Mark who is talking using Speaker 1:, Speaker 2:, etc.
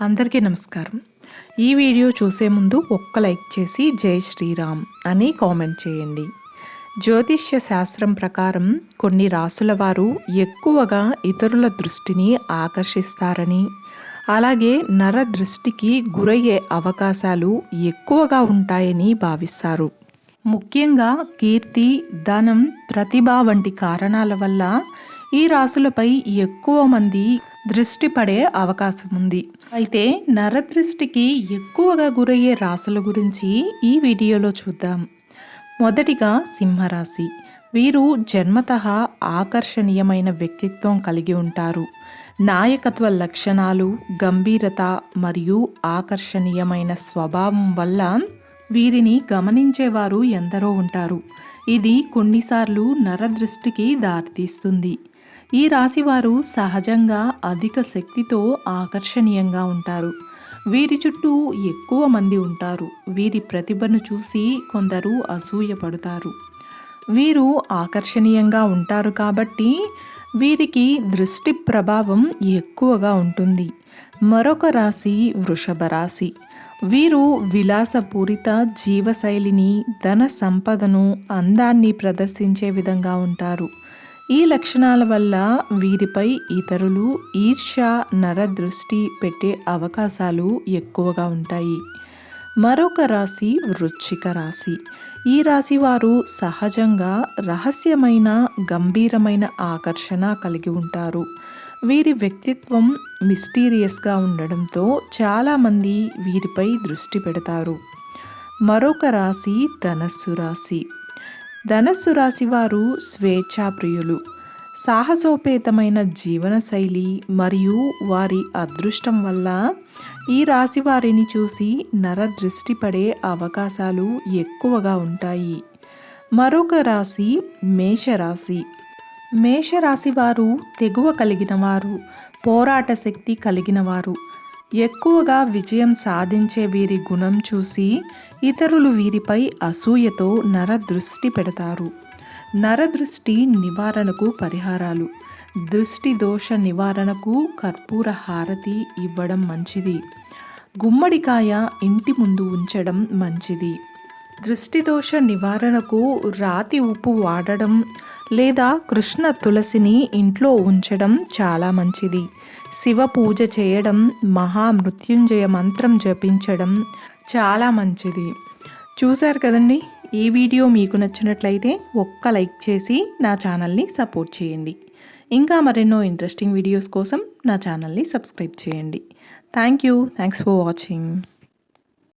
Speaker 1: అందరికీ నమస్కారం. ఈ వీడియో చూసే ముందు ఒక్క లైక్ చేసి జై శ్రీరామ్ అని కామెంట్ చేయండి. జ్యోతిష్య శాస్త్రం ప్రకారం కొన్ని రాసుల వారు ఎక్కువగా ఇతరుల దృష్టిని ఆకర్షిస్తారని అలాగే నర దృష్టికి గురయ్యే అవకాశాలు ఎక్కువగా ఉంటాయని భావిస్తారు. ముఖ్యంగా కీర్తి ధనం ప్రతిభ వంటి కారణాల వల్ల ఈ రాసులపై ఎక్కువ మంది దృష్టి పడే అవకాశం ఉంది అయితే నరదృష్టికి ఎక్కువగా గురయ్యే రాశుల గురించి ఈ వీడియోలో చూద్దాం. మొదటిగా సింహరాశి. వీరు జన్మత ఆకర్షణీయమైన వ్యక్తిత్వం కలిగి ఉంటారు. నాయకత్వ లక్షణాలు గంభీరత మరియు ఆకర్షణీయమైన స్వభావం వల్ల వీరిని గమనించేవారు ఎందరో ఉంటారు. ఇది కొన్నిసార్లు నరదృష్టికి దారితీస్తుంది. ఈ రాశివారు సహజంగా అధిక శక్తితో ఆకర్షణీయంగా ఉంటారు. వీరి చుట్టూ ఎక్కువ మంది ఉంటారు. వీరి ప్రతిభను చూసి కొందరు అసూయపడతారు. వీరు ఆకర్షణీయంగా ఉంటారు కాబట్టి వీరికి దృష్టి ప్రభావం ఎక్కువగా ఉంటుంది. మరొక రాశి వృషభ రాశి. వీరు విలాసపూరిత జీవశైలిని ధన సంపదను అందాన్ని ప్రదర్శించే విధంగా ఉంటారు. ఈ లక్షణాల వల్ల వీరిపై ఇతరులు ఈర్ష్య నరదృష్టి పెట్టే అవకాశాలు ఎక్కువగా ఉంటాయి. మరొక రాశి వృచ్చిక రాశి. ఈ రాశి వారు సహజంగా రహస్యమైన గంభీరమైన ఆకర్షణ కలిగి ఉంటారు. వీరి వ్యక్తిత్వం మిస్టీరియస్గా ఉండడంతో చాలామంది వీరిపై దృష్టి పెడతారు. మరొక రాశి ధనస్సు రాశి. ధనస్సు రాశి వారు స్వేచ్ఛాప్రియులు. సాహసోపేతమైన జీవనశైలి మరియు వారి అదృష్టం వల్ల ఈ రాశి వారిని చూసి నరదృష్టి పడే అవకాశాలు ఎక్కువగా ఉంటాయి. మరొక రాశి మేషరాశి. మేషరాశి వారు తెగువ కలిగిన వారు పోరాట శక్తి కలిగిన వారు ఎక్కువగా విజయం సాధించే వీరి గుణం చూసి ఇతరులు వీరిపై అసూయతో నరదృష్టి పెడతారు. నరదృష్టి నివారణకు పరిహారాలు. దృష్టి దోష నివారణకు కర్పూర హారతి ఇవ్వడం మంచిది. గుమ్మడికాయ ఇంటి ముందు ఉంచడం మంచిది. దృష్టి దోష నివారణకు రాతి ఉప్పు వాడడం లేదా కృష్ణ తులసిని ఇంట్లో ఉంచడం చాలా మంచిది. శివ పూజ చేయడం మహామృత్యుంజయ మంత్రం జపించడం చాలా మంచిది. చూశారు కదండి? ఈ వీడియో మీకు నచ్చినట్లయితే ఒక్క లైక్ చేసి నా ఛానల్ని సపోర్ట్ చేయండి. ఇంకా మరెన్నో ఇంట్రెస్టింగ్ వీడియోస్ కోసం నా ఛానల్ని సబ్స్క్రైబ్ చేయండి. Thank you. Thanks for watching.